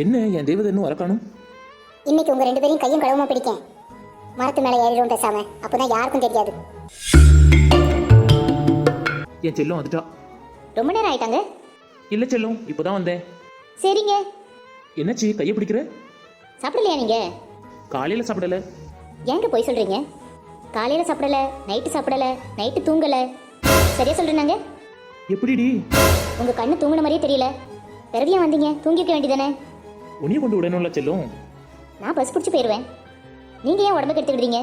என்ன என் தெய்வத்தை இன்னும் வரக்கானும் இன்னைக்கு உங்க ரெண்டு பேரையும் கையும் கழுவமா பிடிக்கேன். மரத்து மேலே ஏறிடும் பேசாம அப்பதான் யாருக்கும் தெரியாது. என் செல்லம் வந்துட்டா. ரொம்ப நேரம் ஆயிட்டாங்க? இல்லை செல்லம் இப்போதான் வந்தேன். சரிங்க. என்னாச்சு கையை பிடிக்கிற? சாப்பிடலையா நீங்க? காலையில் சாப்பிடல. ஏங்க போய் சொல்றீங்க? காலையில சாப்பிடல நைட்டு சாப்பிடல நைட்டு தூங்கல. சரியா சொல்றேனாங்க எப்படிடி? உங்க கண்ணு தூங்குன மாதிரியே தெரியல. பிறகு ஏன் வந்தீங்க தூங்கிக்க வேண்டியதானே உன்னைய கொண்டு விடணும்ல செல்லம். நான் பஸ் பிடிச்சி போயிடுவேன் நீங்க ஏன் உடம்புக்கு எடுத்துக்கிட்டீங்க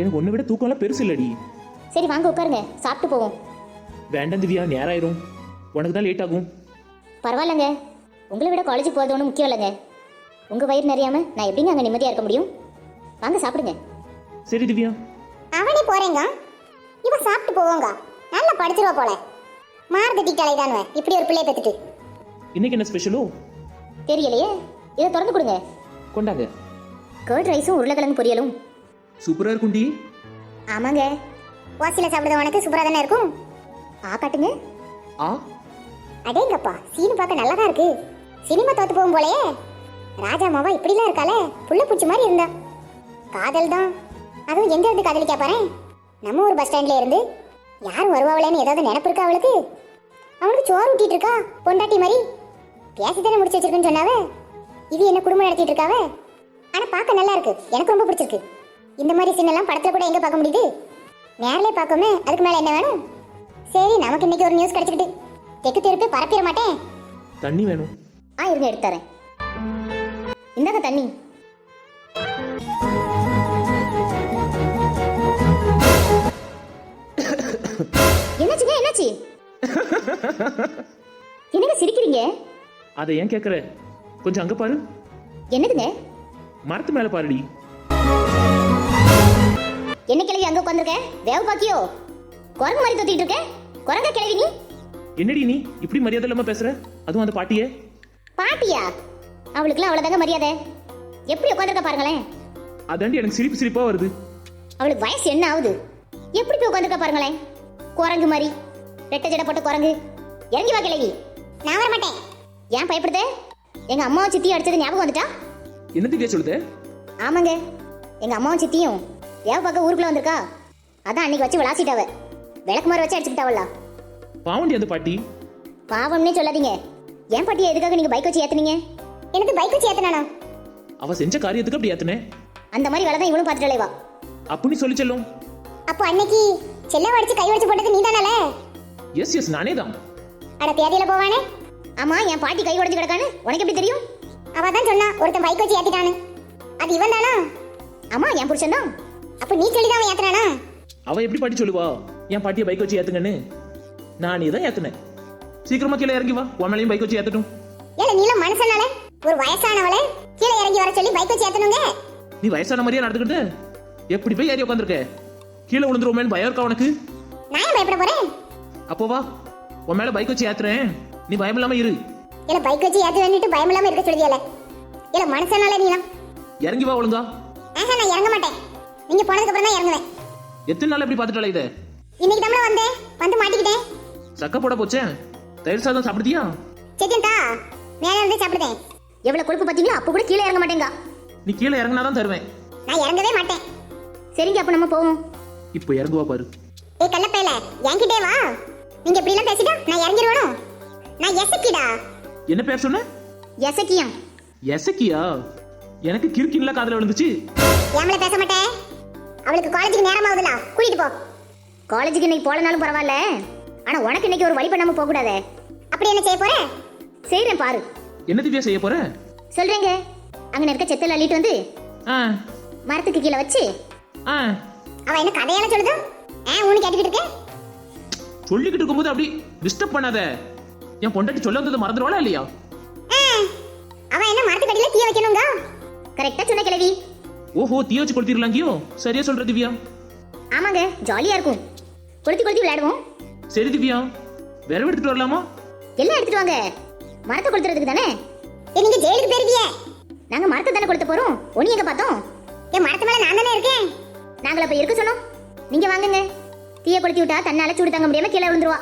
எனக்கு ஒன்றை விட தூக்கம்லாம் பெருசு இல்லடி. சரி வாங்க உட்காருங்க. சாப்பிட்டு போவோம். வேண்டாம் திவ்யா நேரம் ஆயிரும். உனக்கு தான் லேட் ஆகும். பரவாயில்லைங்க. உங்களை விட காலேஜுக்கு போகிறது ஒன்றும் முக்கியம் இல்லைங்க. உங்கள் வயிறு நிறையாம நான் எப்படிங்க அங்கே நிம்மதியாக இருக்க முடியும்? வாங்க சாப்பிடுங்க. சரி திவ்யா. அவனே போறேங்க. இவ சாப்பிட்டு போவோங்க. நல்லா படிச்சிருவா போல. மாறுத டீட்டாலை தானுவ. இப்படி ஒரு பிள்ளைய பெற்றுட்டு இன்னைக்கு என்ன ஸ்பெஷலோ தெரியலையே? இதை திறந்து கொடுங்க. கொண்டாங்க. கர்ட் ரைஸும் உருளைக்கிழங்கு பொரியலும். சூப்பராக இருக்கும்டி ஆமாங்க. வாசியில் சாப்பிடுறது உனக்கு சூப்பராக தானே இருக்கும்? ஆ காட்டுங்க. ஆ? அடேங்கப்பா சீனு பார்க்க நல்லா தான் இருக்கு. சினிமா தோத்து போகும் போலயே. ராஜா மாவா இப்படிலாம் இருக்காளே? புள்ள பூச்சி மாதிரி இருந்தா. காதல் தான். அதுவும் எங்க இருந்து காதலிக்கா பாரு. நம்ம ஊர் பஸ் ஸ்டாண்ட்ல இருந்து. யாரும் வருவாங்களேன்னு ஏதாவது நினப்பு இருக்கா அவளுக்கு? அவனுக்கு சோறு ஊட்டிட்டு இருக்கா பொண்டாட்டி மாதிரி? பேசி தானே முடிச்சு வச்சிருக்குன்னு சொன்னாவே? இது என்ன குடும்பம் நடத்திட்டு இருக்காவே? ஆனா பார்க்க நல்லா இருக்கு. எனக்கு ரொம்ப பிடிச்சிருக்கு. இந்த மாதிரி சீனெல்லாம் படத்துல கூட எங்க பார்க்க முடியுது? நேர்லயே பார்க்கோமே அதுக்கு மேல என்ன வேணும்? சரி நமக்கு இன்னைக்கு ஒரு நியூஸ் கிடைச்சிக்கிட்டு. தெக்கு தெருப்பு பரப்பிட மாட்டேன். தண்ணி வேணும். ஆ இருங்க எடுத்து தரேன். இந்தாங்க தண்ணி. என்னாச்சுங்க என்னாச்சு? என்னங்க சிரிக்கிறீங்க? அதை ஏன் கேட்குற கொஞ்சம் அங்கே பாரு. என்னதுங்க? மரத்து மேலே பாருடி. என்ன கிளவி அங்க உட்காந்துருக்க வேவ பாக்கியோ? குரங்கு மாதிரி தொத்திட்டு இருக்க? குரங்க கிளவி நீ? என்னடி நீ? இப்படி மரியாதை இல்லாமல் பேசுற? அதுவும் அந்த பாட்டியே? பாட்டியா? அவளுக்குலாம் அவ்வளோதாங்க மரியாதை. எப்படி உட்காந்துருக்க பாருங்களேன்? அதாண்டி எனக்கு சிரிப்பு சிரிப்பாக வருது. அவளுக்கு வயசு என்ன ஆகுது? எப்படி போய் உட்காந்துருக்க பாருங்களேன்? குரங்கு மாதிரி. ரெட்டை ஜடை போட்ட குரங்கு. இறங்கி வா கிளவி நான் வர மாட்டேன் ஏன் பயப்படுத? எங்க அம்மாவும் சித்தியும் அடிச்சது ஞாபகம் வந்துட்டா? என்ன திவ்யா சொல்லுத? ஆமாங்க. எங்க அம்மாவும் சித்தியும் ஏவ பார்க்க ஊருக்குள்ள வந்திருக்கா. அதான் அன்னைக்கு வச்சு விளாசிட்டாவ. விளக்கு மாதிரி வச்சு அடிச்சுக்கிட்டாவல்ல. பாவண்டி அந்த பாட்டி. பாவம்னே சொல்லாதீங்க. ஏன் பாட்டியா எதுக்காக நீங்க பைக் வச்சு ஏத்துனீங்க? எனக்கு பைக் வச்சு ஏத்துனானா? அவ செஞ்ச காரியத்துக்கு அப்படி ஏத்துனேன் அந்த மாதிரி வேலை தான் இவளும் பார்த்துட்டே வா அப்படின்னு சொல்லி செல்லும். அப்போ அன்னைக்கு செல்ல வடிச்சு கை வச்சு போட்டது நீ தானே எஸ் எஸ் நானே தான் அட பேதியில போவானே? ஆமா என் பாட்டி கை உடைஞ்சு கிடக்கான்னு உனக்கு எப்படி தெரியும்? அவ தான் சொன்னா ஒருத்தன் பைக் வச்சு ஏத்திட்டானு அது இவன் தானா? ஆமா என் புருஷன் தான். அப்ப நீ சொல்லி தான் அவன் ஏத்துறானா அவ எப்படி பாட்டி சொல்லுவா? என் பாட்டியை பைக் வச்சு ஏத்துங்கன்னு. நானே தான் ஏத்துனேன். சீக்கிரமா கீழே இறங்கி வா. உன் மேலேயும் பைக் வச்சு ஏத்தட்டும். ஏல நீல மனுஷனால ஒரு வயசானவளை கீழே இறங்கி வர சொல்லி பைக் வச்சு ஏத்தணுங்க? நீ வயசான மாதிரியே நடந்துக்கிட்டு எப்படி போய் ஏறி உட்காந்துருக்க கீழே விழுந்துருவோமேன்னு பயம் இருக்கா உனக்கு? நான் ஏன் பயப்பட போறேன்? அப்போ வா. உன் மேல பைக் வச்சு ஏத்துறேன். நீ பயம் இல்லாம இரு. ஏல பைக் வச்சு ஏத்து வேண்டிட்டு பயம் இல்லாம இருக்க சொல்லுதியல? ஏல மனுஷனால நீலாம் இறங்கி வா ஒழுங்கா. ஆஹா நான் இறங்க மாட்டேன். நீங்க போனதுக்கு அப்புறம் தான் இறங்குவேன். எத்தனை நாள் எப்படி பார்த்துட்டால இதை? இன்னைக்கு தமிழ வந்தேன். வந்து மாட்டிக்கிட்டேன். சக்க போட போச்சேன் தயிர் சாதம் சாப்பிடுதியா? செக்கன்தா மேல இருந்து சாப்பிடுதேன். எவ்வளவு கொழுப்பு பாத்தீங்களா அப்ப கூட கீழே இறங்க மாட்டேங்க. நீ கீழே இறங்கினா தான் தருவேன். நான் இறங்கவே மாட்டேன். சரிங்க அப்ப நம்ம போவோம். இப்போ இறங்குவா பாரு. ஏய் கள்ளப்பேல என்கிட்டே வா. நீங்க இப்படி எல்லாம் பேசிட்டா நான் இறங்கிடுவேணும் நான் எசக்கிடா. என்ன பேர் சொன்ன? எசக்கியா எசக்கியா? எனக்கு கிறுக்கின்ல காதுல விழுந்துச்சு. ஏமல பேச மாட்டேன் அவளுக்கு காலேஜுக்கு நேரம் ஆகுதுல கூட்டிட்டு போ. காலேஜுக்கு இன்னைக்கு போலனாலும் பரவாயில்ல. ஆனா உனக்கு இன்னைக்கு ஒரு வழி பண்ணாம போக கூடாதே அப்படி என்ன செய்ய போற? செய்றேன் பாரு. என்ன திவ்யா செய்ய போற? சொல்றேங்க. அங்க இருக்க செத்தல் அள்ளிட்டு வந்து ஆ. மரத்துக்கு கீழே வச்சு ஆ. அவ என்ன கதையெல்லாம் சொல்லுது? ஆ உனக்கு கேட்டுக்கிட்டு இருக்கேன் சொல்லிக்கிட்டு இருக்கும்போது அப்படி டிஸ்டர்ப் பண்ணாத. என் பொண்டாட்டி சொல்ல வந்தது மறந்துடுவாளா இல்லையா? ஆ, அவ என்ன மரத்துக்கடியில தீய வைக்கணுங்க கரெக்டா சொன்ன கிழவி. ஓஹோ தீ வச்சு கொளுத்திடலாங்கியோ? சரியா சொல்ற திவ்யா? ஆமாங்க ஜாலியா இருக்கும். கொளுத்தி கொளுத்தி விளையாடுவோம். சரி திவ்யா விரவு எடுத்துட்டு வரலாமா? எல்லாம் எடுத்துட்டு வாங்க. மரத்தை கொளுத்துறதுக்கு தானே? நீங்க ஜெயிலுக்கு போயிருக்கீங்க நாங்க மரத்தை தானே கொளுத்த போறோம். ஒண்ணு எங்க பார்த்தோம்? என் மரத்து மேல நான் தானே இருக்கேன். நாங்கள அப்ப இருக்க சொன்னோம். நீங்க வாங்குங்க. தீய கொளுத்தி விட்டா தன்னால சூடு தாங்க முடியாம கீழே விழுந்துருவா.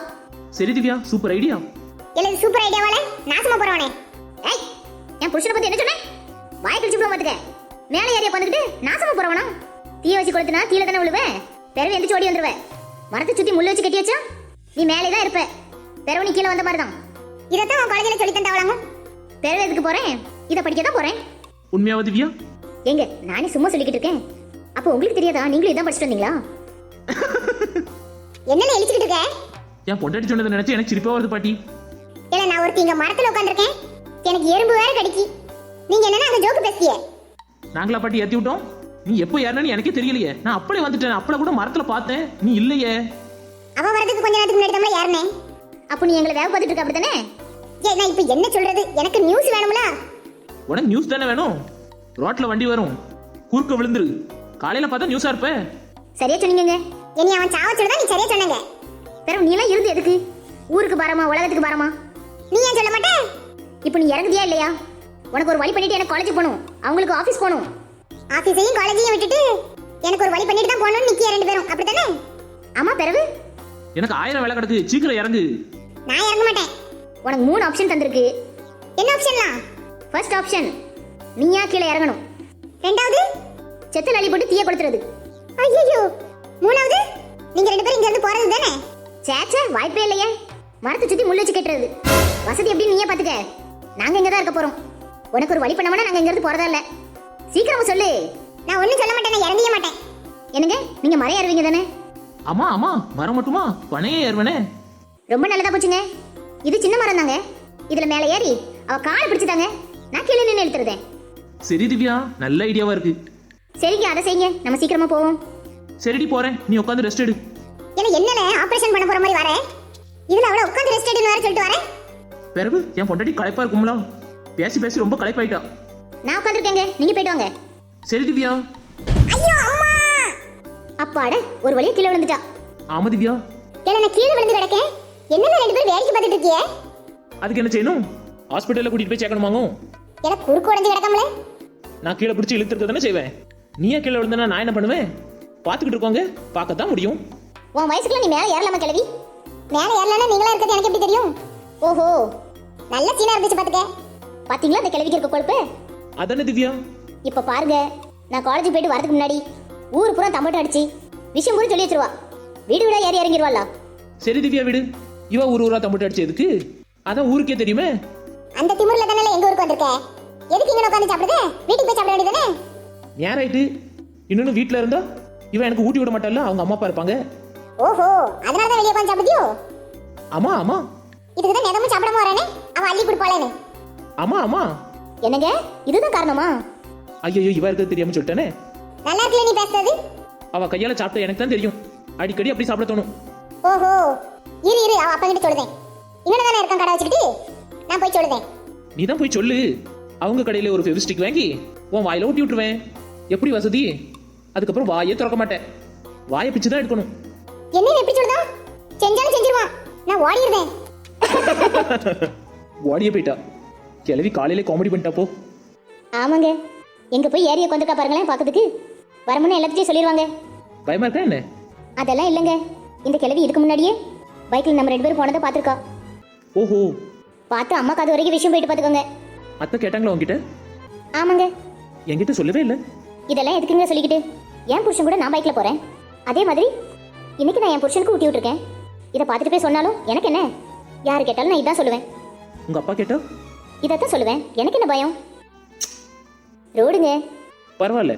சரி திவ்யா சூப்பர் ஐடியா இல்ல சூப்பர் ஐடியாவால நாசமா போறவனே. ஏய் என் புருஷனை பத்தி என்ன சொன்னேன் வாய் கழிச்சு விட மாட்டுக்க மேலே ஏறிய உட்காந்துக்கிட்டு நாசமா போறவனா? தீய வச்சு கொடுத்தனா தீல தானே விழுவேன். பிறகு எந்திரிச்சு ஓடி வந்துருவேன். மரத்தை சுத்தி முள்ளு வச்சு கட்டி வச்சா நீ மேலே தான் இருப்ப. பிறகு நீ கீழே வந்த மாதிரி தான். இதைத்தான் உன் காலேஜில் சொல்லி தந்தாவளாங்க பிறகு எதுக்கு போறேன்? இதை படிக்க தான் போறேன். உண்மையாவா திவ்யா எங்க நானே சும்மா சொல்லிக்கிட்டு இருக்கேன். அப்போ உங்களுக்கு தெரியாதா? நீங்களும் இதான் படிச்சுட்டு வந்தீங்களா? என்னென்ன எழுச்சிக்கிட்டு இருக்க? என் பொண்டாட்டி சொன்னதை நினைச்சு எனக்கு சிரிப்பா வருது பாட்டி. இல்ல நான் ஒருத்தி இங்க மரத்துல உட்காந்துருக்கேன் எனக்கு எறும்பு வேற கடிக்கி. நீங்க என்னன்னா அந்த ஜோக்கு பேசிய நாங்களா பாட்டி ஏத்தி விட்டோம். நீ எப்போ ஏறினு எனக்கே தெரியலையே. நான் அப்படியே வந்துட்டேன். அப்பள கூட மரத்துல பார்த்தேன். நீ இல்லையே. அவ வரதுக்கு கொஞ்ச நேரத்துக்கு முன்னாடி தான் யாருனே அப்போ நீ எங்களை வேக பார்த்துட்டு இருக்க அப்படித்தானே? ஏய் நான் இப்ப என்ன சொல்றது? எனக்கு நியூஸ் வேணும்ல. உனக்கு நியூஸ் தானே வேணும்? ரோட்ல வண்டி வரும். குறுக்க விழுந்துரு. காலையில பார்த்தா நியூஸா இருப்ப. சரியா சொன்னீங்க இனி அவன் சாவ சொல்றதா நீ சரியா சொன்னங்க. பிறகு நீ எல்லாம் இருந்து எதுக்கு? ஊருக்கு பாரமா உலகத்துக்கு பாரமா? நீ ஏன் சொல்ல மாட்டே? இப்போ நீ இறங்குதியா இல்லையா? உனக்கு ஒரு வழி பண்ணிட்டு எனக்கு காலேஜ் போகணும். அவங்களுக்கு ஆஃபீஸ் போகணும். ஆபீஸையும் காலேஜையும் விட்டுட்டு எனக்கு ஒரு வழி பண்ணிட்டு தான் போகணும்னு நிக்கிய ரெண்டு பேரும்? அப்படித்தானே? ஆமா பிறகு? எனக்கு ஆயிரம் வேலை கிடக்கு. சீக்கிரம் இறங்கு. நான் இறங்க மாட்டேன். உனக்கு மூணு ஆப்ஷன் தந்திருக்கு. என்ன ஆப்ஷன்லாம் ஃபர்ஸ்ட் ஆப்ஷன் நீயா கீழே இறங்கணும்? ரெண்டாவது செத்து அள்ளி போட்டு தீய கொடுத்துறது ஐயோ மூணாவது நீங்க ரெண்டு பேரும் இங்க இருந்து போறது தானே சேச்சே வாய்ப்பே இல்லையே. மரத்தை சுத்தி முள்ளு வச்சு கட்டுறது. வசதி எப்படி நீயே பாத்துக்க. நாங்க இங்க தான் இருக்க போறோம். உனக்கு ஒரு வழி பண்ணோம்னா நாங்க இங்க இருந்து போறதா இல்ல. சீக்கிரமா சொல்லு. நான் ஒண்ணும் சொல்ல மாட்டேன் நான் இறங்கவே மாட்டேன். என்னங்க? நீங்க மரம் ஏறுவீங்க தானே? ஆமா ஆமா. மரம் மட்டுமா? பனையே ஏறுவனே. ரொம்ப நல்லதா போச்சுங்க. இது சின்ன மரம் தாங்க. இதுல மேல ஏறி அவ காலை பிடிச்சுதாங்க நான் கீழே நின்று இழுத்துறதேன். சரி திவ்யா நல்ல ஐடியாவா இருக்கு. சரிங்க அதை செய்யுங்க. நம்ம சீக்கிரமா போவோம். சரிடி போறேன். நீ உட்காந்து ரெஸ்ட் எடு. இல்ல என்னல? ஆபரேஷன் பண்ண போற மாதிரி வரேன் இதுல அவள உட்கார்ந்து ரெஸ்ட் எடுன்னு வேற சொல்லிட்டு வரேன் பிறகு என் பொண்டாட்டி களைப்பா இருக்கும்ல. பேசி பேசி ரொம்ப களைப்பாயிட்டா. நான் உட்காந்துருக்கேங்க நீங்க போயிட்டு வாங்க. சரி திவ்யா. ஐயோ அம்மா! அப்பாட ஒரு வழியா கீழே விழுந்துட்டா. ஆமா திவ்யா. நான் கீழே விழுந்து கிடக்கேன். என்னல ரெண்டு பேரும் வேடிக்கை பார்த்துட்டு இருக்கியே? அதுக்கு என்ன செய்யணும்? ஹாஸ்பிட்டல்ல கூட்டிட்டு போய் சேர்க்கணுமாங்க எனக்கு குறுக்கு உடஞ்சு கிடக்கம்ல? நான் கீழே பிடிச்சி இழுத்துருக்க தானே செய்வேன். நீயே கீழே விழுந்தனா நான் என்ன பண்ணுவேன்? பார்த்துக்கிட்டு இருக்கோங்க. பார்க்கத்தான் முடியும். உன் வயசுக்குள்ள நீ மேல ஏறலாமா கிளவி மேல ஏறலன்னா நீங்களா இருக்கிறது எனக்கு எப்படி தெரியும்? ஓஹோ. நல்ல சீனா இருந்துச்சு பாத்துக்க. பாத்தீங்களா அந்த கிளவிக்கு இருக்க கொழுப்பு? அதானே திவ்யா? இப்ப பாருங்க நான் காலேஜ் போயிட்டு வரதுக்கு முன்னாடி ஊர் பூரா தம்பட்டம் அடிச்சு விஷயம் பூரா சொல்லி வச்சிருவா. வீடு வீடா ஏறி இறங்கிடுவாளா சரி திவ்யா விடு. இவ ஊர் ஊரா தம்பிட்டு அடிச்சு எதுக்கு? அதான் ஊருக்கே தெரியுமே. அந்த திமிர்ல தானே எங்க ஊருக்கு வந்திருக்க? எதுக்கு இங்க உட்காந்து சாப்பிடுத? வீட்டுக்கு போய் சாப்பிட வேண்டியதானே ஏன் ரைட்டு இன்னொன்னு வீட்டில் இருந்தா இவன் எனக்கு ஊட்டி விட மாட்டால அவங்க அம்மா அப்பா இருப்பாங்க. ஓஹோ அதனால தான் வெளியே உட்காந்து சாப்பிடுதியோ? ஆமா ஆமா. இதுக்கு தான் நிதமும் சாப்பிடாம வரானே? அவன் அள்ளி கொடுப்பாளேன்னு ஆமா ஆமா. என்னங்க? இதுதான் காரணமா? ஐயோ இவ இருக்கிறது தெரியாம சொல்லிட்டானே. நல்லா இருக்குல்ல நீ பேசுறது? அவ கையால சாப்பிட்ட எனக்கு தான் தெரியும். அடிக்கடி அப்படி சாப்பிட தோணும். ஓஹோ. இரு இரு. அவ அப்பா கிட்ட சொல்லுதேன். இன்னொன்னு தானே இருக்கான் கடை வச்சுக்கிட்டு? நான் போய் சொல்லுதேன். நீ தான் போய் சொல்லு. அவங்க கடையில ஒரு ஃபெவிஸ்டிக் வாங்கி உன் வாயில ஊட்டி விட்டுருவேன். எப்படி வசதி? அதுக்கப்புறம் வாயே திறக்க மாட்டேன். வாயை பிச்சு தான் எடுக்கணும். என்ன இவன் எப்படி சொல்லுதா? செஞ்சாலும் செஞ்சிருவான். நான் ஓடிடுவேன். ஓடியே போயிட்டா. கிளவி காலையில காமெடி பண்ணிட்டா போ. ஆமாங்க. எங்க போய் ஏரியா கொண்டிருக்கா பாருங்களேன் பார்க்கறதுக்கு. வரமுன்னு எல்லாத்தையும் சொல்லிடுவாங்க பயமா இருக்கா என்ன? அதெல்லாம் இல்லைங்க. இந்த கிழவி இதுக்கு முன்னாடியே பைக்கில் நம்ம ரெண்டு பேரும் போனதை பார்த்துருக்கா. ஓஹோ. பார்த்து அம்மா காது வரைக்கும் விஷயம் போயிட்டு பார்த்துக்கோங்க. அத்தை கேட்டாங்களா உங்ககிட்ட ஆமாங்க. என்கிட்ட சொல்லவே இல்லை. இதெல்லாம் எதுக்குங்க சொல்லிக்கிட்டு? என் புருஷன் கூட நான் பைக்கில் போகிறேன் அதே மாதிரி இன்னைக்கு நான் என் புருஷனுக்கு ஊட்டி விட்டுருக்கேன். இதை பார்த்துட்டு போய் சொன்னாலும் எனக்கு என்ன? யார் கேட்டாலும் நான் இதான் சொல்லுவேன். உங்க அப்பா கேட்டா? இதைத்தான் சொல்லுவேன். எனக்கு என்ன பயம்? ரோடுங்க. பரவாயில்ல.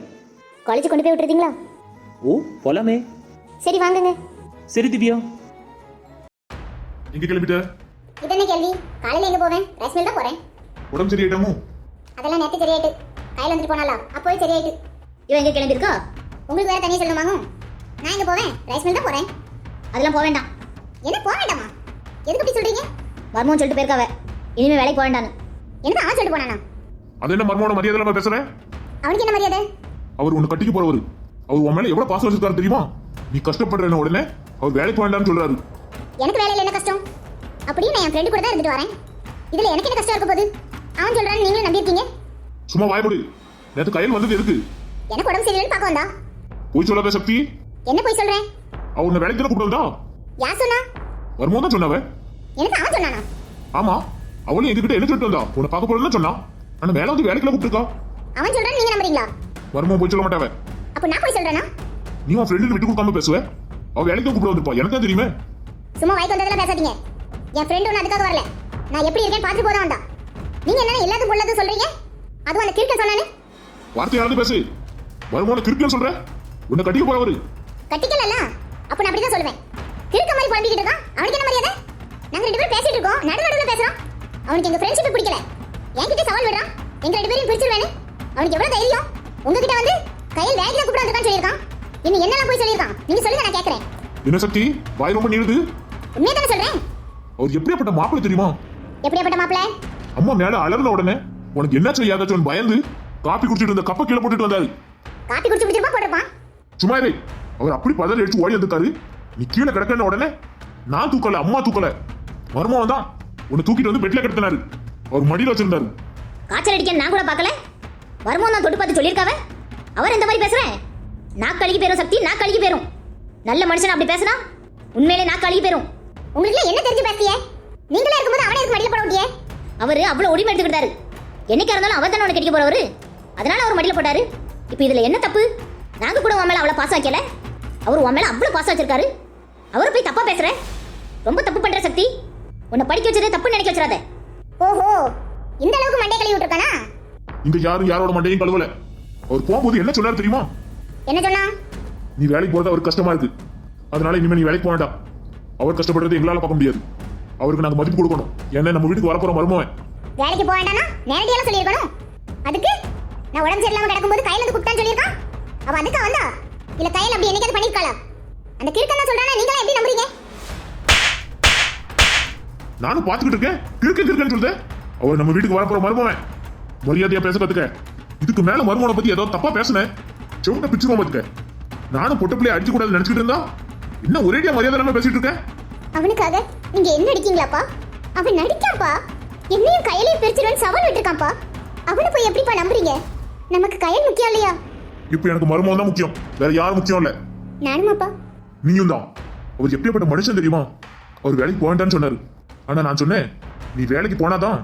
காலேஜ் கொண்டு போய் விட்டுருந்தீங்களா ஓ போலாமே. சரி வாங்குங்க. சரி திவ்யா. எங்க கிளம்பிட்ட? இது என்ன கேள்வி? காலையில எங்க போவேன்? ரைஸ் மில் தான் போறேன். உடம்பு சரியாயிட்டாமோ? அதெல்லாம் நேத்து சரியாயிட்டு. கையில வந்துட்டு போனாலா அப்போவே சரியாயிட்டு. இவன் எங்கே கிளம்பியிருக்கா? உங்களுக்கு வேற தனியா சொல்லணுமாங்க? நான் எங்க போவேன்? ரைஸ் மில் தான் போறேன். அதெல்லாம் போக வேண்டாம். என்ன போக வேண்டாமா? எதுக்கு அப்படி சொல்றீங்க? மர்மம் சொல்லிட்டு போயிருக்காவ. இனிமே வேலைக்கு போக வேண்டான்னு. எனக்கு அவன் சொல்லிட்டு போனானா? அது என்ன மர்மமான மரியாதை இல்லாம பேசுறேன் அவனுக்கு என்ன மரியாதை? அவர் உன்னை கட்டிக்க போறவர். அவர் உன் மேல எவ்வளவு பாசம் வச்சிருக்காரு தெரியுமா? நீ கஷ்டப்படுறேன்னு உடனே அவர் வேலைக்கு வேண்டாம்னு சொல்றாரு. எனக்கு வேலையில என்ன கஷ்டம்? அப்படியே நான் என் ஃப்ரெண்டு கூட தான் இருந்துட்டு வரேன். இதுல எனக்கு என்ன கஷ்டம் இருக்க போகுது? அவன் சொல்றான்னு நீங்களும் நம்பியிருக்கீங்க. சும்மா வாய்ப்படு நேத்து கையில் வந்தது எதுக்கு? எனக்கு உடம்பு சரியில்லைன்னு பார்க்க வந்தா? போய் சொல்லாத சக்தி. என்ன போய் சொல்றேன்? அவ உன்னை வேலைக்கு தானே கூப்பிட்டு வந்தா? யார் சொன்னா? வருமோ தான் சொன்னவ. எனக்கு அவன் சொன்னானா? ஆமா. அவளும் எங்ககிட்ட என்ன சொல்லிட்டு வந்தா உன்னை பார்க்க போறேன்னு சொன்னா ஆனா மேல வந்து வேலைக்குள்ள கூப்பிட்டுருக்கா அவன் சொல்றான் நீங்க நம்புறீங்களா? வருமா போய் சொல்ல மாட்டாவ. அப்ப நான் போய் சொல்றேனா? நீ உன் ஃப்ரெண்டு விட்டு கொடுக்காம பேசுவ? அவ வேலைக்கு கூப்பிட வந்திருப்பா. எனக்கு தெரியுமே. சும்மா வாய்க்கு வந்ததெல்லாம் பேசாதீங்க. என் ஃப்ரெண்ட் ஒன்று அதுக்காக வரல. நான் எப்படி இருக்கேன் பார்த்து போதான் வந்தா நீங்க என்ன எல்லாத்துக்கும் பொல்லாதும் சொல்றீங்க? அதுவும் அந்த கிறுக்க சொன்னானு? வார்த்தையாவது பேசு. வருமான கிறுக்கன்னு சொல்ற? உன்னை கட்டிக்க போறவரு கட்டிக்கலல்ல அப்ப நான் அப்படிதான் சொல்லுவேன். கிறுக்க மாதிரி புலம்பிக்கிட்டு இருக்கான். அவனுக்கு என்ன மரியாதை? நாங்க ரெண்டு பேரும் பேசிட்டு இருக்கோம். நடு நடுவுல பேசுறோம். அவனுக்கு எங்க ஃப்ரெண்ட்ஷிப் பிடிக்கல. என்கிட்ட சவால் விடுறான். எங்க ரெண்டு பேரையும் பிரிச்சிருவேன்னு. அவனுக்கு எவ்வளவு தைரியம்? உங்ககிட்ட வந்து கையில் வேலையில கூப்பிட வந்திருக்கான்னு சொல்லியிருக்கான். இன்னும் என்னெல்லாம் போய் சொல்லியிருக்கான்? நீங்க சொல்லுங்க நான் கேட்கறேன் என்ன சக்தி? வாய் ரொம்ப நீளுது உண்மையை தானே சொல்றேன்? அவர் எப்படியாப்பட்ட மாப்பிள்ளை தெரியுமா? எப்படியாப்பட்ட மாப்பிள்ள? அம்மா மேல அலர்ந்த உடனே உனக்கு என்ன செய்யாதாச்சும் பயந்து காப்பி குடிச்சிட்டு இருந்த கப்ப கீழே போட்டுட்டு வந்தாரு. காப்பி குடிச்சு குடிச்சிருப்பா போட்டிருப்பான். சும்மா இரு. அவர் அப்படி பதறி அடிச்சு ஓடி வந்துட்டாரு. நீ கீழே கிடக்கன உடனே நான் தூக்கல அம்மா தூக்கல. மருமவன் தான். உன்னை தூக்கிட்டு வந்து பெட்ல கிடத்தினாரு. அவர் மடியில் வச்சிருந்தாரு. காய்ச்சல் அடிக்க நான் கூட பார்க்கல. வருமோ நான் தொட்டு பார்த்து சொல்லியிருக்காவ? அவர் எந்த மாதிரி பேசுறேன்? நாக்கு பேரும் சக்தி நாக்கு பேரும். நல்ல மனுஷன் அப்படி பேசுனா உண்மையிலே நாக்கு பேரும். உங்களுக்கு என்ன தெரிஞ்சு பேசிய நீங்களே இருக்கும்போது அவனே இருக்கு மடியில் போட விட்டியே அவரு அவ்வளவு உரிமை எடுத்துக்கிட்டாரு என்னைக்கா இருந்தாலும் அவர் தானே உனக்கு கிடைக்க போறவரு? அதனால அவர் மடியில் போட்டாரு. இப்போ இதுல என்ன தப்பு? நாங்க கூட உன் மேல அவ்வளவு பாசம் வைக்கல. அவர் உன் மேல அவ்வளவு பாசம் வச்சிருக்காரு. அவரை போய் தப்பா பேசுற? ரொம்ப தப்பு பண்ற சக்தி. உன்னை படிக்க வச்சதே தப்பு நினைக்க வச்சிடாத. ஓஹோ இந்த அளவுக்கு மண்டை கழுவி விட்டுருக்கானா? இங்க யாரும் யாரோட மண்டையும் கழுவல. அவர் போகும்போது என்ன சொன்னாரு தெரியுமா? என்ன சொன்னா? நீ வேலைக்கு போறது அவருக்கு கஷ்டமா இருக்கு. அதனால இனிமே நீ வேலைக்கு போக வேண்டாம் அவர் கஷ்டப்படுறது எங்களால பார்க்க முடியாது. அவருக்கு நாங்க மதிப்பு கொடுக்கணும். ஏன்னா நம்ம வீட்டுக்கு வரப்போற மருமவன். வேலைக்கு போக வேண்டாம்னா நேரடியாக சொல்லியிருக்கணும். அதுக்கு நான் உடம்பு சரியில்லாம கிடக்கும்போது கையில இருந்து குட்டான்னு சொல்லியிருக்கான். அவ அதுக்கா வந்தா. இல்ல கையில அப்படி என்னைக்காவது பண்ணிருக்காளா? அந்த கிறுக்கன் சொல்றானா? நீங்களா எப்படி நம்புறீங்க? நானும் பாத்துக்கிட்டு இருக்கேன். கிறுக்க கிறுக்கன்னு சொல்லுது. அவர் நம்ம வீட்டுக்கு வரப்போற மருமவன். மரியாதையா பேச கத்துக்க. இதுக்கு மேல மருமவனை பத்தி ஏதோ தப்பா பேசுனேன். செவட்ட பிச்சுருவோம் பாத்துக்க. நானும் பொட்ட பிள்ளைய அடிச்சு கூடாது நினைச்சிட்டு இருந்தா? என்ன ஒரேடியா மரியாதை இல்லாம பேசிட்டு இருக்கேன் அவனுக்காக நீங்க என்ன அடிக்கீங்களாப்பா? அவன் நடிக்காப்பா என்னையும் கையிலையும் பிரிச்சிருவன் சவால் விட்டுருக்கான்ப்பா. அவனை போய் எப்படிப்பா நம்புறீங்க? நமக்கு கையல் முக்கியம் இல்லையா? இப்போ எனக்கு மருமவன் தான் முக்கியம். வேற யாரும் முக்கியம் இல்ல. நானுமாப்பா. நீயும் தான். அவர் எப்படியாப்பட்ட மனுஷன் தெரியுமா? அவர் வேலைக்கு போக வேண்டாம்னு சொன்னாரு. ஆனா நான் சொன்னேன் நீ வேலைக்கு போனாதான்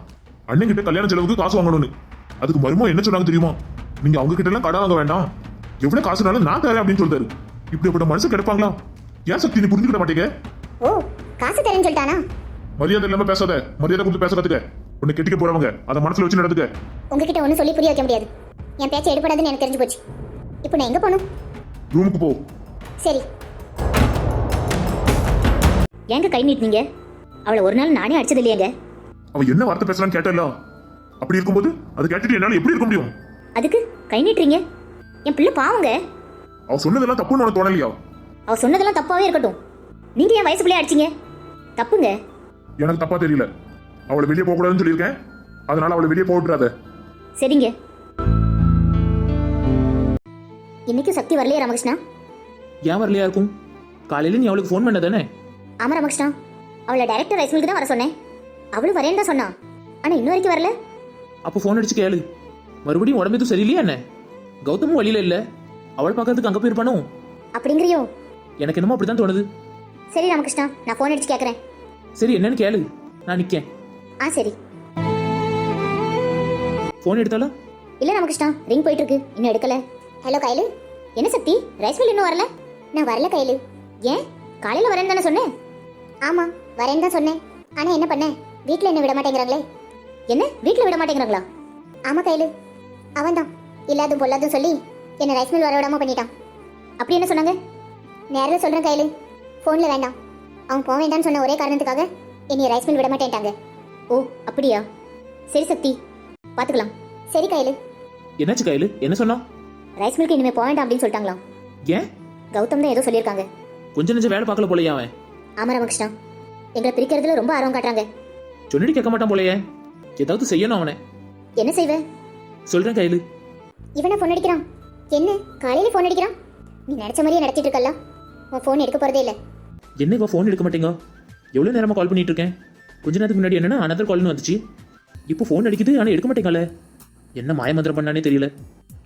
அண்ணன் கிட்ட கல்யாண செலவுக்கு காசு வாங்கணும்னு. அதுக்கு மருமம் என்ன சொன்னாங்க தெரியுமா? நீங்க அவங்க கிட்ட எல்லாம் கடன் வாங்க வேண்டாம். எவ்வளவு காசுனாலும் நான் தரேன் அப்படின்னு சொல்றாரு இப்படிப்பட்ட மனுஷன் கிடைப்பாங்களா? ஏன் சக்தி நீ புரிஞ்சுக்கிட மாட்டீங்க? ஓ காசு தரேன்னு சொல்லிட்டானா? மரியாதை இல்லாம பேசாத. மரியாதை கொடுத்து பேச கத்துக்க. உன்னை கெட்டிக்க போறவங்க அதை மனசுல வச்சு நடந்துக்க. உங்ககிட்ட ஒன்றும் சொல்லி புரிய வைக்க முடியாது. என் பேச்சை எடுப்படாதுன்னு எனக்கு தெரிஞ்சு போச்சு. இப்போ நான் எங்க போகணும்? ரூமுக்கு போ. சரி. ஏங்க கை நீட்டினீங்க? அவளை ஒரு நாள் நானே அடிச்சது இல்லையாங்க அவ என்ன வார்த்தை பேசலாம்னு கேட்டல அப்படி இருக்கும்போது அதை கேட்டுட்டு என்னால எப்படி இருக்க முடியும்? அதுக்கு கை நீட்டுறீங்க. என் பிள்ளை பாவங்க. அவ சொன்னதெல்லாம் தப்புன்னு உனக்கு தோணலையா? அவ சொன்னதெல்லாம் தப்பாவே இருக்கட்டும். நீங்க என் வயசு பிள்ளைய அடிச்சீங்க? தப்புங்க. எனக்கு தப்பா தெரியல. அவளை வெளியே போக கூடாதுன்னு சொல்லியிருக்கேன். அதனால அவளை வெளியே போட்டுறாத. சரிங்க. இன்னைக்கும் சக்தி வரலையா ராமகிருஷ்ணா? ஏன் வரலையா இருக்கும்? காலையில நீ அவளுக்கு ஃபோன் பண்ண தானே ஆமா ராமகிருஷ்ணா. அவளை டைரக்டர் ரைஸ் மில்க்கு தான் வர சொன்னேன். அவளும் வரேன்னு தான் சொன்னான். ஆனா இன்ன வரைக்கும் வரல. அப்போ ஃபோன் அடிச்சு கேளு. மறுபடியும் உடம்பு எதுவும் சரியில்லையா என்ன? கௌதமும் வழியில இல்ல. அவள் பார்க்கறதுக்கு அங்க போயிருப்பானோ? அப்படிங்கிறியோ? எனக்கு என்னமோ அப்படிதான் தோணுது. சரி ராமகிருஷ்ணா நான் ஃபோன் அடிச்சு கேட்குறேன் சரி என்னன்னு கேளு. நான் நிக்கேன். ஆ சரி. ஃபோன் எடுத்தாலும் இல்ல ராமகிருஷ்ணா ரிங் போயிட்டு இருக்கு இன்னும் எடுக்கல. ஹலோ கைலு. என்ன சக்தி? ரைஸ் மில் இன்னும் வரல? நான் வரல கைலு. ஏன்? காலையில வரேன்னு தானே சொன்னேன். ஆமா. வரேன்னு தான் சொன்னேன். ஆனா என்ன பண்ண? வீட்ல என்ன விட மாட்டேங்கிறாங்களே? என்ன? வீட்ல விட மாட்டேங்கிறாங்களா? ஆமா கைலு அவன்தான் இல்லாதும் பொல்லாதும் சொல்லி என்ன ரைஸ் மில் வர விடாம பண்ணிட்டான். அப்படி என்ன சொன்னாங்க? நேரில் சொல்றேன் கைலு ஃபோன்ல வேண்டாம். அவன் போக வேண்டாம்னு சொன்ன ஒரே காரணத்துக்காக என்னை ரைஸ் மில் விட மாட்டேன்ட்டாங்க. ஓ அப்படியா? சரி சக்தி. பாத்துக்கலாம். சரி கைலு என்னாச்சு கையில? என்ன சொன்னா ரைஸ் மில்க்கு இனிமே போக வேண்டாம் அப்படின்னு சொல்லிட்டாங்களாம். ஏன்? கௌதம் தான் ஏதோ சொல்லியிருக்காங்க. கொஞ்ச நெஞ்ச வேலை பார்க்கல போலையா அவன். ஆமா ராமகிருஷ்ணா. எங்களை பிரிக்கிறதுல ரொம்ப ஆர்வம் காட்டுறாங்க. சொல்லிட்டு கேட்க மாட்டான் போலையே. ஏதாவது செய்யணும் அவனை. என்ன செய்வ? சொல்றேன் கையில. இவனை ஃபோன் அடிக்கிறான். என்ன? காலையில ஃபோன் அடிக்கிறான்? நீ நினைச்ச மாதிரியே நடத்திட்டு இருக்கல்ல? உன் ஃபோன் எடுக்க போறதே இல்லை. என்ன இப்போ ஃபோன் எடுக்க மாட்டேங்க? எவ்வளோ நேரமா கால் பண்ணிட்டு இருக்கேன்? கொஞ்ச நேரத்துக்கு முன்னாடி என்னன்னா அனதர் கால்னு வந்துச்சு. இப்போ ஃபோன் அடிக்குது ஆனால் எடுக்க மாட்டேங்கல என்ன மாயமந்திரம் பண்ணானே தெரியல.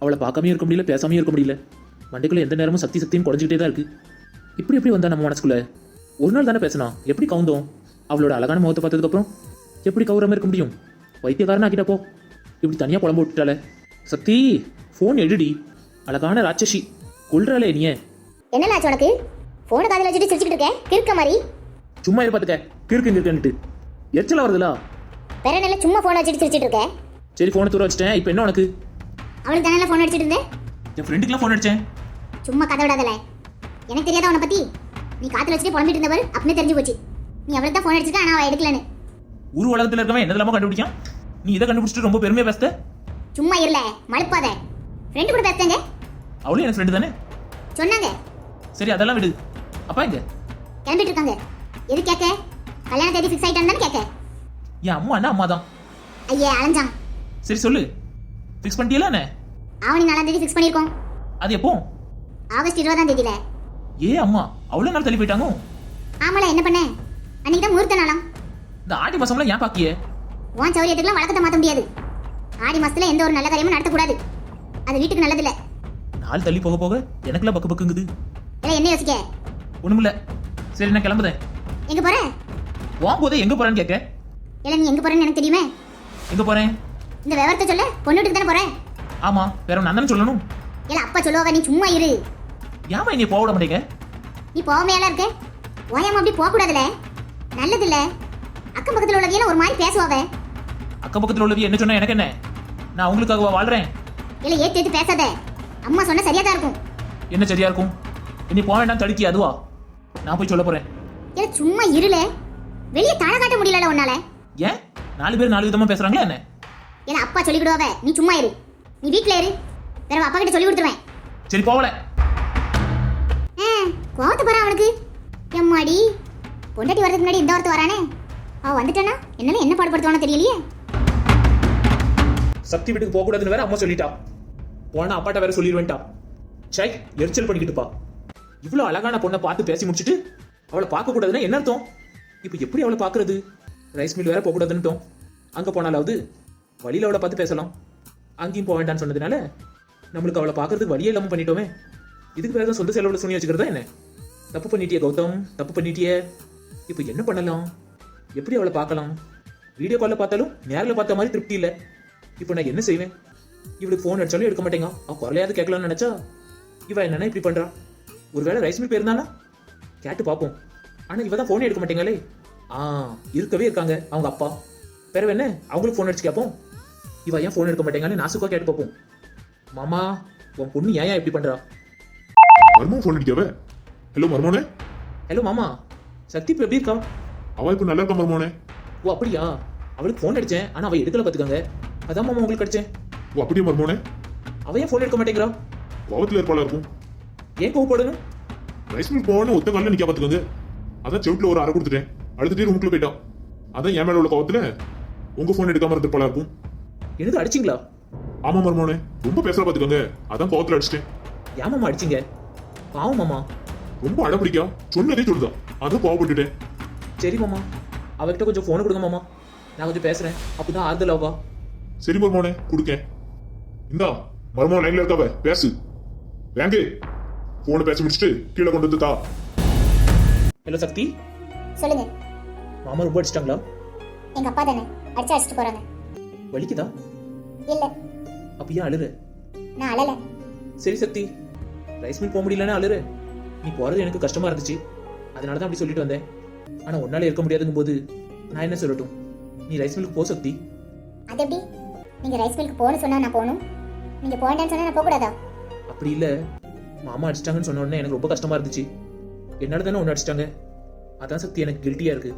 அவளை பார்க்காமயும் இருக்க முடியல பேசாமையும் இருக்க முடியல. மண்டைக்குள்ள எந்த நேரமும் சக்தி சக்தின்னு குறைஞ்சிக்கிட்டே தான் இருக்கு. இப்படி எப்படி வந்தா நம்ம மனசுக்குள்ள? ஒரு நாள் தானே பேசினா எப்படி கவுந்தோம்? அவளோட அழகான முகத்தை பார்த்ததுக்கப்புறம் எப்படி கௌரவமா இருக்க முடியும்? வைத்தியக்காரன் ஆக்கிட்டா போ. இப்படி தனியாக புலம்பு விட்டுட்டாளே. சக்தி ஃபோன் எடுடி. அழகான ராட்சசி. கொல்றாளே நீ என்னல ஆச்சு உனக்கு? போனை காதில் வச்சுட்டு சிரிச்சுக்கிட்டு இருக்க? கிறுக்க மாதிரி. சும்மா இரு பார்த்துக்க கிறுக்கு கிறுக்குன்ட்டு எரிச்சலா வருதுல? வேற நல்ல சும்மா போனை வச்சுட்டு சிரிச்சிட்டு இருக்க? சரி ஃபோனை தூர வச்சிட்டேன். இப்போ என்ன உனக்கு? அவளுக்கு தானே ஃபோன் அடிச்சிட்டு இருந்தேன் என் ஃப்ரெண்டுக்குலாம் ஃபோன் அடிச்சேன். சும்மா கதை விடாதல. எனக்கு தெரியாத உன்னை பத்தி? நீ காத்துல வச்சுட்டு புலம்பிட்டு இருந்தவர் அப்பனே தெரிஞ்சு போச்சு. நீ அவளுக்கு தான் ஃபோன் அடிச்சிட்டு ஆனா அவ எடுக்கலன்னு. ஊர் உலகத்தில் இருக்கவன் என்னதெல்லாமோ கண்டுபிடிக்கான் நீ இதை கண்டுபிடிச்சிட்டு ரொம்ப பெருமையாக பேசுத? சும்மா இருல மழுப்பாத. ஃப்ரெண்டு கூட பேசுங்க அவளும் எனக்கு ஃப்ரெண்டு தானே? சொன்னாங்க. சரி அதெல்லாம் விடு. அப்பா எங்க? கிளம்பிட்டு இருக்காங்க. எது கேட்க? கல்யாண தேதி ஃபிக்ஸ் ஆயிட்டான்னு தானே கேட்க? என் அம்மா என்ன அம்மா தான் ஐயா அலைஞ்சான். சரி சொல்லு. ஃபிக்ஸ் பண்ணிட்டீங்களா என்ன? ஆவணி நாலாம் தேதி ஃபிக்ஸ் பண்ணியிருக்கோம். அது எப்போ? ஆகஸ்ட் இருபதாம் தேதியில. ஏ அம்மா. அவ்வளோ நாள் தள்ளி போயிட்டாங்க. ஆமால என்ன பண்ண? அன்னைக்கு தான் முகூர்த்த நாளாம். இந்த ஆடி மாசம்லாம் ஏன் பாக்கிய? உன் சௌரியத்துக்குலாம் வழக்கத்தை மாற்ற முடியாது. ஆடி மாசத்துல எந்த ஒரு நல்ல காரியமும் நடத்தக்கூடாது. அது வீட்டுக்கு நல்லதில்ல. நாள் தள்ளி போக போக எனக்குலாம் பக்கு பக்குங்குது. இல்லை என்ன யோசிக்க? ஒண்ணுமில்ல. சரி நான் கிளம்புதேன். எங்க போற? வாங்க போதே எங்க போறேன்னு கேட்க. இல்லை நீ எங்க போறேன்னு எனக்கு தெரியுமே. எங்க போறேன்? இந்த விவரத்தை சொல்ல. பொண்ணு வீட்டுக்கு தானே போற? ஆமா வேற ஒன்று அண்ணன் சொல்லணும். இல்ல அப்பா சொல்லுவாங்க நீ சும்மா இரு. ஏமா நீ போக விட மாட்டேங்க? நீ போகாமையால இருக்க. ஓயாம அப்படி போக கூடாதுல நல்லது இல்ல அக்கம் பக்கத்துல உள்ளவையில ஒரு மாதிரி பேசுவாவ. அக்கம் பக்கத்தில் உள்ளவி என்ன சொன்னா எனக்கு என்ன? நான் அவங்களுக்காக வாழ்றேன்? இல்ல ஏத்து ஏத்து பேசாத. அம்மா சொன்னா சரியா தான் இருக்கும். என்ன சரியா இருக்கும்? இனி போக வேண்டாம் தடுக்கி அதுவா? நான் போய் சொல்ல போறேன். இல்ல சும்மா இருல வெளியே தலை காட்ட முடியல உன்னால. ஏன்? நாலு பேர் நாலு விதமா பேசுறாங்களா என்ன? இல்ல அப்பா சொல்லிவிடுவாவ. நீ சும்மா இரு. நீ வீட்ல இரு. வேற அப்பா கிட்ட சொல்லி கொடுத்துருவேன். சரி போகல. கோவத்தை பாரு அவனுக்கு எம்மாடி? பொண்டாட்டி வரதுக்கு முன்னாடி இந்த வார்த்தை வரானே? அவ வந்துட்டானா? என்னால என்ன பாடுபடுத்துவானோ தெரியலையே. சக்தி வீட்டுக்கு போக கூடாதுன்னு வேற அம்மா சொல்லிட்டா. போனா அப்பாட்ட வேற சொல்லிடுவேன்ட்டா. சை எரிச்சல் பண்ணிக்கிட்டுப்பா இவ்வளோ அழகான பொண்ணை பார்த்து பேசி முடிச்சுட்டு அவளை பார்க்க கூடாதுன்னா என்ன அர்த்தம்? இப்போ எப்படி அவளை பார்க்கறது? ரைஸ் மில் வேற போக கூடாதுன்னுட்டோம் அங்கே போனாலாவது வழியில் அவளை பார்த்து பேசலாம். அங்கேயும் போக வேண்டாம்னு சொன்னதுனால நம்மளுக்கு அவளை பார்க்கறதுக்கு வழியே இல்லாமல் பண்ணிட்டோமே. இதுக்கு வேற சொந்த செலவுல சுனி வச்சுக்கிறதா என்ன? தப்பு பண்ணிட்டியே கௌதம் தப்பு பண்ணிட்டியே. இப்போ என்ன பண்ணலாம்? எப்படி அவளை பார்க்கலாம்? வீடியோ காலில் பார்த்தாலும் நேரில் பார்த்த மாதிரி திருப்தி இல்லை. இப்போ நான் என்ன செய்வேன்? இவளுக்கு ஃபோன் அடிச்சாலும் எடுக்க மாட்டேங்க. அவள் குரலையாவது கேட்கலாம்னு நினைச்சா இவன் என்னென்ன இப்படி பண்றா? ஒருவேளை ரைஸ் மில் போயிருந்தானா? கேட்டு பார்ப்போம். ஆனால் இவ தான் ஃபோனே எடுக்க மாட்டேங்களே. ஆ இருக்கவே இருக்காங்க. அவங்க அப்பா. பிறகு என்ன? அவங்களுக்கு ஃபோன் அடிச்சு கேட்போம். இவ ஏன் ஃபோன் எடுக்க மாட்டேங்கன்னு நாசுக்கா கேட்டு பார்ப்போம். மாமா உன் பொண்ணு ஏன் ஏன் இப்படி பண்ணுறா மர்மம் ஃபோன் அடிக்கவே ஹலோ மர்மோனே. ஹலோ மாமா. சக்தி இப்போ எப்படி இருக்கா அவ இப்போ நல்லா இருக்கா மர்மோனே. ஓ அப்படியா? அவளுக்கு ஃபோன் அடிச்சேன் ஆனா அவ எடுக்கல பார்த்துக்கங்க. அதான் மாமா உங்களுக்கு அடிச்சேன். ஓ அப்படியே மர்மோனே? அவ ஏன் ஃபோன் எடுக்க மாட்டேங்கிறா? கோவத்தில் இருப்பாளா இருக்கும். ஏன் கோவப்படணும்? ரைஸ் மில் போகணும்னு ஒத்த காலில் நிற்க பார்த்துக்கோங்க. அதான் செவுட்டில் ஒரு அரை கொடுத்துட்டேன். அழுதுட்டே ரூமுக்குள்ள போயிட்டான் அதான் என் மேல உள்ள கோவத்தில் உங்க ஃபோன் எடுக்காம இருந்திருப்பாளா இருக்கும். எனக்கு அடிச்சிங்களா? ஆமா மர்மோனே. ரொம்ப பேசுற பார்த்துக்கோங்க. அதான் கோவத்தில் அடிச்சிட்டேன். ஏன் மாமா அடிச்சிங்க? பாவம் மாமா. ரொம்ப அடம் பிடிக்கா சொன்னதே சொல்லுதான் அதான் கோவப்பட்டுட்டேன். சரி மாமா. அவகிட்ட கொஞ்சம் ஃபோனை கொடுங்க மாமா. நான் கொஞ்சம் பேசுறேன். அப்பதான் ஆறுதல் ஆவா? சரி மர்மோனே கொடுக்கேன். இந்தா மர்மோ லைன்ல இருக்காவ பேசு. வேங்கே. போனை பேசி முடிச்சுட்டு கீழே கொண்டு வந்து தா. ஹலோ சக்தி. சொல்லுங்க. மாமா ரொம்ப அடிச்சிட்டாங்களா? எங்க அப்பா தானே. அடிச்சு அடிச்சுட்டு போறாங்க. வலிக்குதா? இல்ல. அப்ப ஏன் அழுற? நான் அழல. சரி சக்தி. ரைஸ் மில் போக முடியலன்னு அழுற. நீ போறது எனக்கு கஷ்டமா இருந்துச்சு. அதனால தான் அப்படி சொல்லிட்டு வந்தேன். ஆனா உன்னால இருக்க முடியாதுங்கும் போது நான் என்ன சொல்லட்டும்? நீ ரைஸ் மில்லுக்கு போ சக்தி. அது எப்படி? நீங்க ரைஸ் மில்க்கு போகணும் சொன்னா நான் போகணும்? நீங்க போகண்டான்னு சொன்னா நான் போக கூடாதா அப்படி இல்ல. மாமா அடிச்சிட்டாங்கன்னு சொன்ன உடனே எனக்கு ரொம்ப கஷ்டமா இருந்துச்சு. என்னால தானே ஒன்று அடிச்சிட்டாங்க. அதான் சக்தி எனக்கு கில்ட்டியா இருக்கு.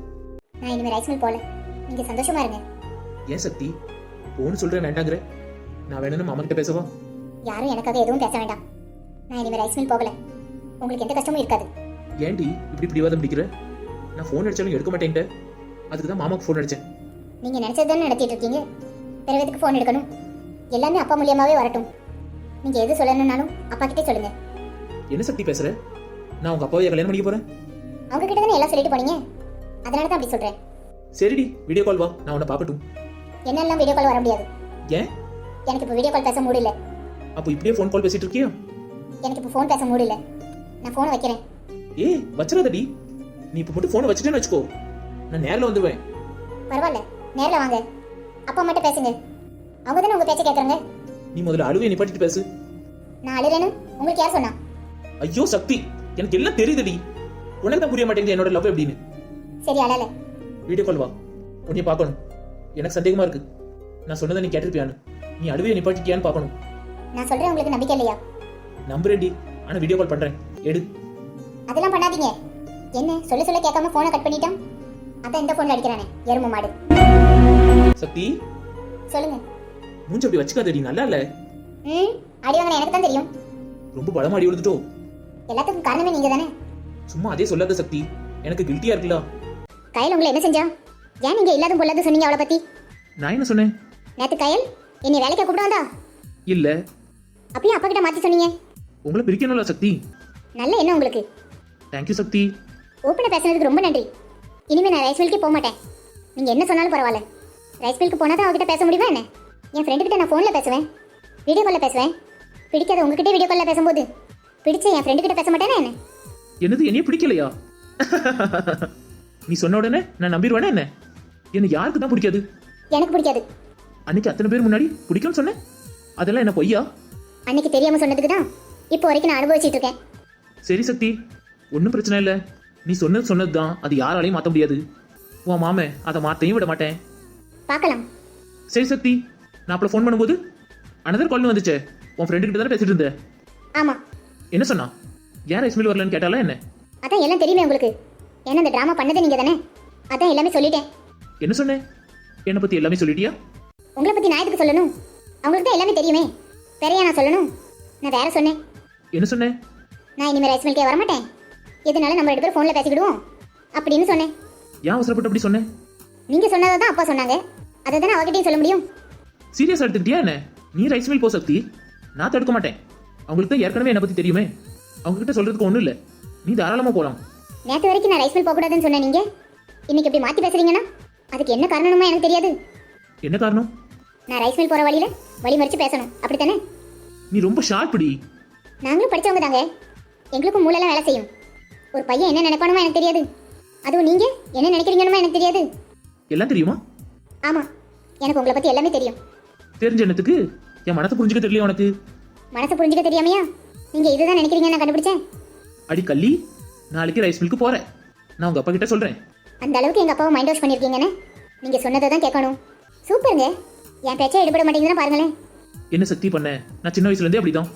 நான் இனிமே ரைஸ் மில் போகல நீங்க சந்தோஷமா இருங்க. ஏன் சக்தி? போன்னு சொல்றேன் வேண்டாங்கிற. நான் வேணும்னு மாமா கிட்ட பேசவா? யாரும் எனக்காக எதுவும் பேச வேண்டாம். நான் இனிமே ரைஸ் மில் போகல. உங்களுக்கு எந்த கஷ்டமும் இருக்காது. ஏன்டி இப்படி பிடிவாதம் பிடிக்கிற? நான் ஃபோன் அடிச்சாலும் எடுக்க மாட்டேன்ட்ட அதுக்கு தான் மாமாக்கு ஃபோன் அடிச்சேன். நீங்க நினைச்சது தானே நடத்திட்டு இருக்கீங்க? பிறகு எதுக்கு ஃபோன் எடுக்கணும்? எல்லாமே அப்பா மூலியமாவே வரட்டும். நீங்க எது சொல்லணும்னாலும் அப்பா கிட்டே சொல்லுங்க. என்ன சக்தி பேசுற? நான் உங்க அப்பாவை கல்யாணம் பண்ணிக்க போறேன்? அவங்க கிட்ட தானே எல்லாம் சொல்லிட்டு போனீங்க? அதனால தான் அப்படி சொல்றேன். சரிடி வீடியோ கால் வா. நான் உன்னை பார்க்கட்டும். என்னெல்லாம் வீடியோ கால் வர முடியாது. ஏன்? எனக்கு இப்போ வீடியோ கால் பேச மூடு இல்ல. அப்போ இப்படியே ஃபோன் கால் பேசிட்டு இருக்கியா? எனக்கு இப்போ ஃபோன் பேச மூடு இல்ல. நான் ஃபோனை வைக்கிறேன். ஏய் வச்சிடாதடி. நீ இப்போ மட்டும் ஃபோனை வச்சுட்டேன்னு வச்சுக்கோ. நான் நேரில் வந்துடுவேன் பரவாயில்ல நேரில் வாங்க. அப்பா மட்டும் பேசுங்க. அவங்க தானே உங்க பேச்ச கேக்குறாங்க? நீ முதல்ல அழுவே நிப்பாட்டிட்டு பேசு. நான் அழுறேன்னு உங்களுக்கு யார் சொன்னா? ஐயோ சக்தி. எனக்கு எல்லாம் தெரியுதுடி. உனக்கு தான் புரிய மாட்டேங்குது என்னோட லவ் எப்படின்னு. சரி அழல. வீடியோ கால் வா. உன்னைய பார்க்கணும். எனக்கு சந்தேகமா இருக்கு. நான் சொன்னதை நீ கேட்டிருப்பியான்னு. நீ அழுவே நிப்பாட்டிட்டியான்னு பார்க்கணும். நான் சொல்றேன் உங்களுக்கு நம்பிக்கை இல்லையா? நம்புறேன்டி. ஆனா வீடியோ கால் பண்றேன். எடு. அதெல்லாம் பண்ணாதீங்க. என்ன? சொல்ல சொல்ல கேட்காம போனை கட் பண்ணிட்டான் அதான் இந்த போன்ல அடிக்கிறானே. எரும மாடு. சக்தி? சொல்லுங்க. மூஞ்சி அப்படி வச்சுக்காதடி நல்லா இல்ல. ம் அடி வாங்கின எனக்கு தான் தெரியும். ரொம்ப பலமா அடி விழுந்துட்டோ எல்லாத்துக்கும் காரணமே நீங்க தானே சும்மா அதே சொல்லாத சக்தி. எனக்கு கில்ட்டியா இருக்குல்ல. கயல் உங்களை என்ன செஞ்சா? ஏன் நீங்க இல்லாத பொல்லாத சொன்னீங்க அவளை பத்தி? நான் என்ன சொன்னேன்? நேத்து கயல் என்னை வேலைக்கு கூப்பிட வந்தா? இல்ல. அப்பயும் அப்பா கிட்ட மாத்தி சொன்னீங்க. உங்களை பிரிக்கணும்ல சக்தி. நல்ல என்ன உங்களுக்கு. தேங்க்யூ சக்தி ஓப்பனா பேசுனதுக்கு ரொம்ப நன்றி. இனிமே நான் ரைஸ் போக மாட்டேன் நீங்க என்ன சொன்னாலும் பரவாயில்ல. ரைஸ் மில்க்கு போனா தான் அவகிட்ட பேச முடியுமா என்ன? என் ஃப்ரெண்டு கிட்ட நான் ஃபோனில் பேசுவேன். வீடியோ காலில் பேசுவேன். பிடிக்காத உங்ககிட்ட வீடியோ காலில் பேசும்போது. பிடிச்ச என் ஃப்ரெண்டு கிட்ட பேச மாட்டேனா என்ன? என்னது என்னைய பிடிக்கலையா? நீ சொன்ன உடனே நான் நம்பிடுவேனா என்ன? என்ன யாருக்கு தான் பிடிக்காது? எனக்கு பிடிக்காது. அன்னைக்கு அத்தனை பேர் முன்னாடி பிடிக்கும்னு சொன்னேன்? அதெல்லாம் என்ன பொய்யா? அன்னைக்கு தெரியாம சொன்னதுக்கு தான் இப்போ வரைக்கும் நான் அனுபவிச்சிட்டு இருக்கேன். சரி சக்தி ஒன்றும் பிரச்சனை இல்லை. நீ சொன்னது சொன்னது தான் அது யாராலையும் மாற்ற முடியாது. உன் மாமே அதை மாற்றையும் விட மாட்டேன். பார்க்கலாம். சரி சக்தி நான் அப்போ ஃபோன் பண்ணும்போது அனதர் கால்னு வந்துச்சே. உன் ஃப்ரெண்டு கிட்ட தானே பேசிட்டு இருந்தேன். ஆமா. என்ன சொன்னா? ஏன் ரைஸ் மில் வரலன்னு கேட்டாலா என்ன? அதான் எல்லாம் தெரியுமே உங்களுக்கு. ஏன்னா இந்த ட்ராமா பண்ணது நீங்க தானே. அதான் எல்லாமே சொல்லிட்டேன். என்ன சொன்னேன் என்னை பற்றி எல்லாமே சொல்லிட்டியா? உங்களை பத்தி நான் எதுக்கு சொல்லணும்? அவங்களுக்கு தான் எல்லாமே தெரியுமே. வேறையா நான் சொல்லணும். நான் வேற சொன்னேன். என்ன சொன்னேன் நான் இனிமேல் ரைஸ் மில்கே வரமாட்டேன். எதனால நம்ம ரெண்டு பேரும் ஃபோனில் பேசிக்கிடுவோம். அப்படின்னு சொன்னேன். ஏன் அவசரப்பட்டு அப்படி சொன்னேன் நீங்க சொன்னதை தான் அப்பா சொன்னாங்க. அதை தானே அவகிட்டையும் சொல்ல முடியும். சீரியஸ் எடுத்துக்கிட்டியா என்ன? நீ ரைஸ் மில் போ சக்தி. நான் தடுக்க மாட்டேன். அவங்களுக்கு தான் ஏற்கனவே என்னை பற்றி தெரியுமே. அவங்க கிட்ட சொல்றதுக்கு ஒன்றும் இல்லை. நீ தாராளமாக போகலாம் நேற்று வரைக்கும் நான் ரைஸ் மில் போகக்கூடாதுன்னு சொன்னேன் நீங்க. இன்னைக்கு இப்படி மாத்தி பேசுறீங்கன்னா அதுக்கு என்ன காரணமா எனக்கு தெரியாது. என்ன காரணம்? நான் ரைஸ் மில் போற வழியில வழி மறிச்சு பேசணும். அப்படித்தானே? நீ ரொம்ப ஷார்ப்டி நாங்களும் படிச்சவங்க தாங்க. எங்களுக்கும் மூளைலாம் வேலை செய்யும். ஒரு பையன் என்ன நினைப்பானுமா எனக்கு தெரியாது. அதுவும் நீங்க என்ன நினைக்கிறீங்கன்னு எனக்கு தெரியாது. எல்லாம் தெரியுமா? ஆமா எனக்கு உங்களை பத்தி எல்லாமே தெரியும். தெரிஞ்ச என்னத்துக்கு என் மனத்தை புரிஞ்சுக்க தெரியல உனக்கு? மனசை புரிஞ்சுக்க தெரியாமையா? நீங்க இதுதான் நினைக்கிறீங்கன்னு நான் கண்டுபிடிச்சேன். அடி கள்ளி நாளைக்கு ரைஸ் மில்க்கு போறேன். நான் உங்க அப்பா கிட்ட சொல்றேன். அந்த அளவுக்கு எங்க அப்பாவை மைண்ட் வாஷ் பண்ணிருக்கீங்கன்னு நீங்க சொன்னதை தான் கேட்கணும். சூப்பருங்க. என் பேச்சே எடுபட மாட்டேங்குதுன்னு பாருங்களேன். என்ன சக்தி பண்ண? நான் சின்ன வயசுல இருந்தே அப்படிதான்.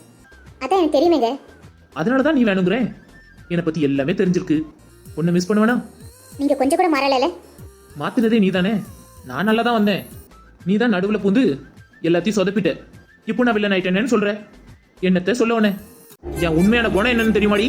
அதான் எனக்கு தெரியுமேங்க. அதனால தான் நீ வேணுங்கிறேன் என்னை பத்தி எல்லாமே தெரிஞ்சிருக்கு. ஒன்னு மிஸ் பண்ணுவேனா? நீங்க கொஞ்சம் கூட மாறல மாத்தினதே நீ தானே நான் நல்லா தான் வந்தேன். நீ தான் நடுவில் பூந்து எல்லாத்தையும் சொதப்பிட்ட. இப்போ நான் வில்லன் ஆயிட்டேனேன்னு சொல்ற. என்னத்த சொல்ல உடனே என் உண்மையான குணம் என்னன்னு தெரியுமாடி?